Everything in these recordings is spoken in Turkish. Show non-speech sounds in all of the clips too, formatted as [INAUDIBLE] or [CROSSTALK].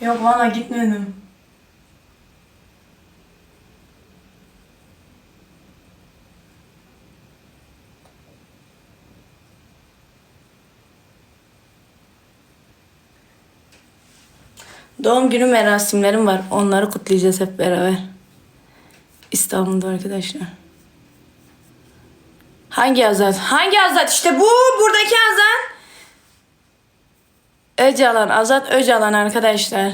Yok valla gitmedim. Doğum günü merasimlerim var. Onları kutlayacağız hep beraber. İstanbul'da arkadaşlar. Hangi Azat? Hangi Azat? İşte bu. Buradaki Azat. Öcalan. Azat Öcalan arkadaşlar.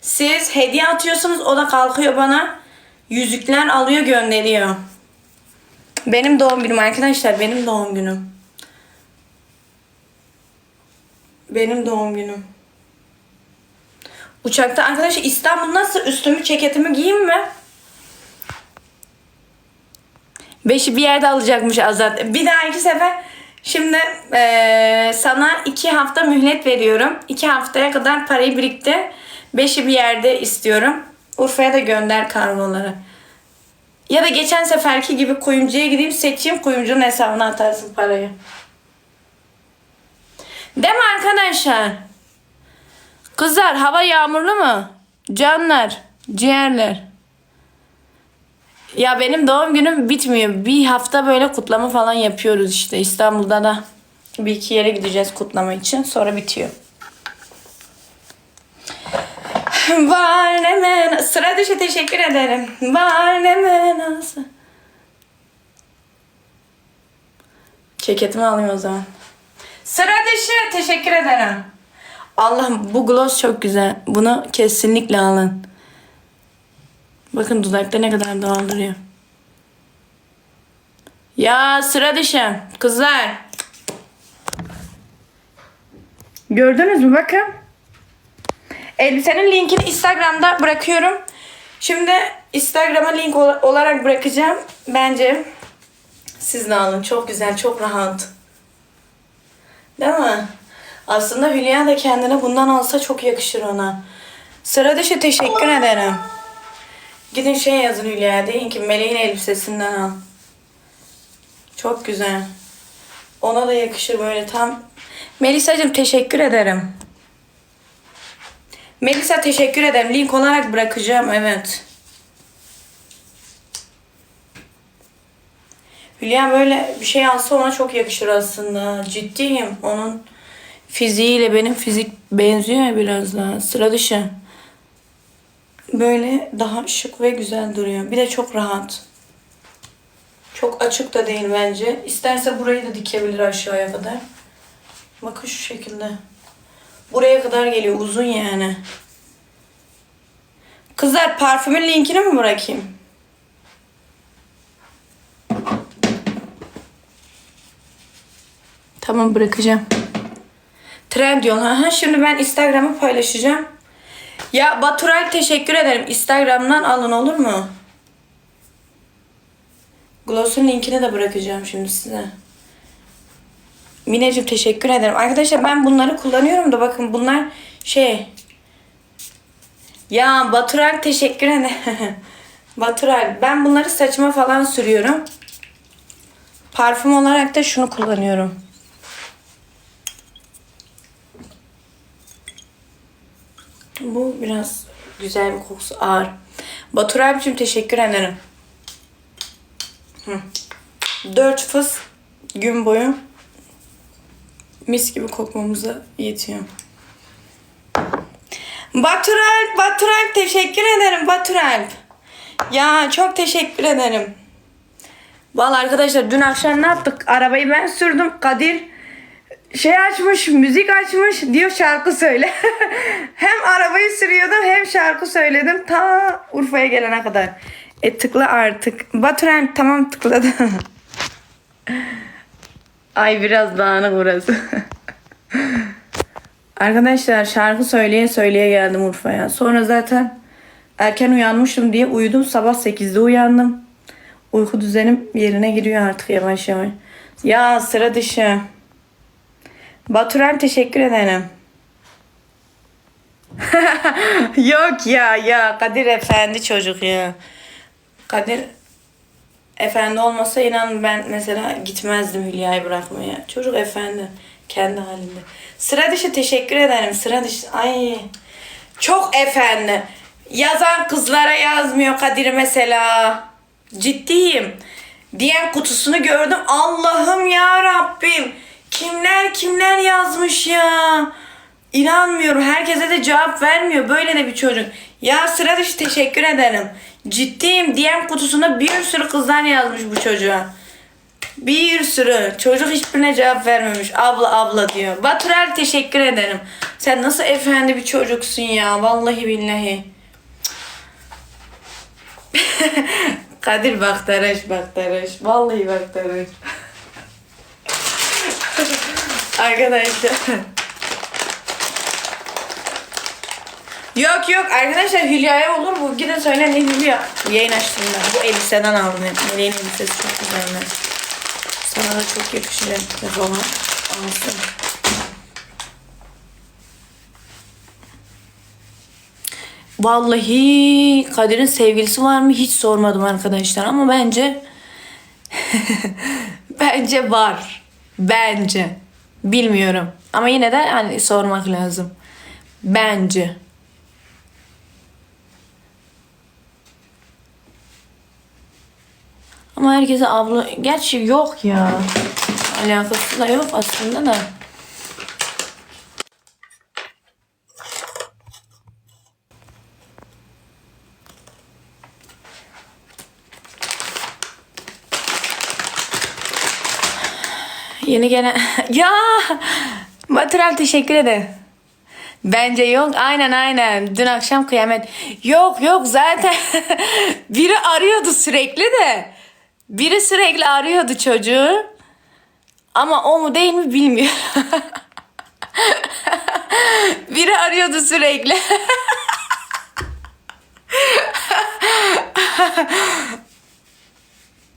Siz hediye atıyorsunuz. O da kalkıyor bana. Yüzükler alıyor gönderiyor. Benim doğum günüm arkadaşlar. Benim doğum günüm. Benim doğum günüm. Uçakta arkadaşlar İstanbul nasıl? Üstümü ceketimi giyeyim mi? Beşi bir yerde alacakmış Azat. Bir dahaki sefer şimdi eee, sana iki hafta mühlet veriyorum. İki haftaya kadar parayı birikti. Beşi bir yerde istiyorum. Urfa'ya da gönder kargoları. Ya da geçen seferki gibi kuyumcuya gideyim seçeyim kuyumcunun hesabına atarsın parayı. Değil mi arkadaşlar? Kızlar hava yağmurlu mu? Canlar, ciğerler. Ya benim doğum günüm bitmiyor. Bir hafta böyle kutlama falan yapıyoruz işte. İstanbul'da da bir iki yere gideceğiz kutlama için. Sonra bitiyor. Var ne men- Sıra dışı teşekkür ederim. Var ne menası. Ceketimi alayım o zaman. Sıra dışı teşekkür ederim. Allah'ım bu gloss çok güzel. Bunu kesinlikle alın. Bakın dudakta ne kadar doğal duruyor. Ya sıra dışı. Kızlar. Gördünüz mü bakın. Elbisenin linkini Instagram'da bırakıyorum. Şimdi Instagram'a link ol- olarak bırakacağım. Bence siz de alın. Çok güzel, çok rahat. Değil mi? Aslında Hülya da kendine bundan alsa çok yakışır ona. Sıra dışı teşekkür ederim. Gidin şey yazın Hülya'ya deyin ki Meleğin elbisesinden al. Çok güzel. Ona da yakışır böyle tam. Melisa'cığım teşekkür ederim. Melisa teşekkür ederim. Link olarak bırakacağım evet. Hülya böyle bir şey alsa ona çok yakışır aslında. Ciddiyim. Onun fiziğiyle benim fizik benziyor ya biraz daha. Sıra dışı. Böyle daha şık ve güzel duruyor. Bir de çok rahat. Çok açık da değil bence. İsterse burayı da dikebilir aşağıya kadar. Bakın şu şekilde. Buraya kadar geliyor. Uzun yani. Kızlar parfümün linkini mi bırakayım? Tamam bırakacağım. Trendyol. Ha, şimdi ben Instagram'a paylaşacağım. Ya Baturay teşekkür ederim. Instagram'dan alın olur mu? Gloss'un linkini de bırakacağım şimdi size. Mineciğim teşekkür ederim. Arkadaşlar ben bunları kullanıyorum da bakın bunlar şey. Ya Baturay teşekkür ederim. [LAUGHS] Baturay ben bunları saçıma falan sürüyorum. Parfüm olarak da şunu kullanıyorum. Bu biraz güzel bir kokusu ağır. Batur abicim teşekkür ederim. Dört fıs gün boyu mis gibi kokmamıza yetiyor. Batur Alp, Batur Alp teşekkür ederim Batur Alp. Ya çok teşekkür ederim. Vallahi arkadaşlar dün akşam ne yaptık? Arabayı ben sürdüm. Kadir şey açmış, müzik açmış. Diyor şarkı söyle. [LAUGHS] hem arabayı sürüyordum hem şarkı söyledim. Ta Urfa'ya gelene kadar. E tıkla artık. Baturen tamam tıkladı. [LAUGHS] Ay biraz dağınık burası. [LAUGHS] Arkadaşlar şarkı söyleye söyleye geldim Urfa'ya. Sonra zaten erken uyanmışım diye uyudum. Sabah 8'de uyandım. Uyku düzenim yerine giriyor artık yavaş yavaş. Ya sıra dışı. Baturan teşekkür ederim. [LAUGHS] Yok ya ya Kadir efendi çocuk ya. Kadir efendi olmasa inan ben mesela gitmezdim Hülya'yı bırakmaya. Çocuk efendi kendi halinde. Sıra dışı teşekkür ederim. Sıra dışı ay Çok efendi. Yazan kızlara yazmıyor Kadir mesela. Ciddiyim. DM kutusunu gördüm. Allah'ım ya Rabbim. Kimler yazmış ya. İnanmıyorum. Herkese de cevap vermiyor. Böyle de bir çocuk. Ya sıra dışı teşekkür ederim. Ciddiyim. DM kutusuna bir sürü kızlar yazmış bu çocuğa. Bir sürü. Çocuk hiçbirine cevap vermemiş. Abla abla diyor. Batural teşekkür ederim. Sen nasıl efendi bir çocuksun ya. Vallahi billahi. [LAUGHS] Kadir bak Taraş bak Taraş. Vallahi bak Taraş. [LAUGHS] Arkadaşlar. Yok yok arkadaşlar Hülya'ya olur mu? Gidin söyleyin Hülya. Yayın açtım ben. Bu elbiseden aldım. Meleğin elbisesi çok güzel. Sana da çok yakışacak falan. Alsın. Vallahi Kadir'in sevgilisi var mı hiç sormadım arkadaşlar ama bence [LAUGHS] bence var. Bence. Bilmiyorum. Ama yine de hani sormak lazım. Bence. Ama herkese abla... Gerçi yok ya. Alakası da yok aslında da. Yeni gelen... [LAUGHS] ya! Batural teşekkür ederim. Bence yok. Aynen aynen. Dün akşam kıyamet. Yok yok zaten [LAUGHS] biri arıyordu sürekli de. Biri sürekli arıyordu çocuğu. Ama o mu değil mi bilmiyorum. [LAUGHS] biri arıyordu sürekli.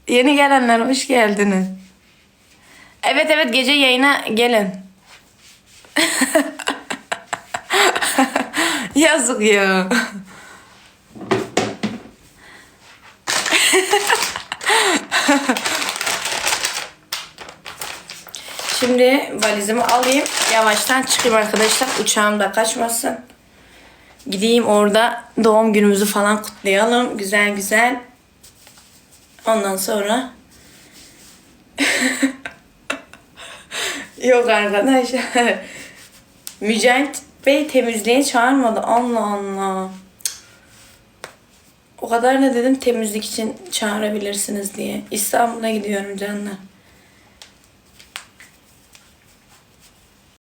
Yeni gelenler hoş geldiniz. Evet evet gece yayına gelin. [LAUGHS] Yazık ya. [LAUGHS] Şimdi valizimi alayım. Yavaştan çıkayım arkadaşlar. Uçağım da kaçmasın. Gideyim orada doğum günümüzü falan kutlayalım. Güzel güzel. Ondan sonra [LAUGHS] Yok arkadaşlar. [LAUGHS] Mücahit Bey temizliğe çağırmadı. Allah Allah. O kadar da dedim temizlik için çağırabilirsiniz diye. İstanbul'a gidiyorum canlar.